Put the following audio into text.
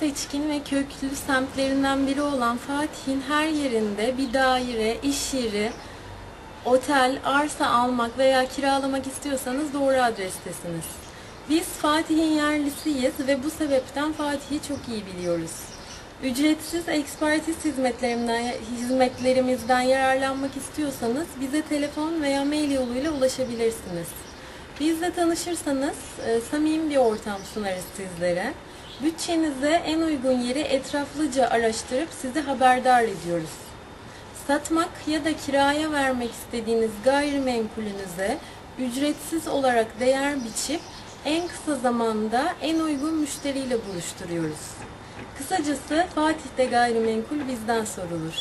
Fatih'in ve köklü semtlerinden biri olan Fatih'in her yerinde bir daire, iş yeri, otel, arsa almak veya kiralamak istiyorsanız doğru adrestesiniz. Biz Fatih'in yerlisiyiz ve bu sebepten Fatih'i çok iyi biliyoruz. Ücretsiz ekspertiz hizmetlerinden, hizmetlerimizden yararlanmak istiyorsanız bize telefon veya mail yoluyla ulaşabilirsiniz. Bizle tanışırsanız e, samimi bir ortam sunarız sizlere. Bütçenize en uygun yeri etraflıca araştırıp sizi haberdar ediyoruz. Satmak ya da kiraya vermek istediğiniz gayrimenkulünüze ücretsiz olarak değer biçip en kısa zamanda en uygun müşteriyle buluşturuyoruz. Kısacası Fatih'te gayrimenkul bizden sorulur.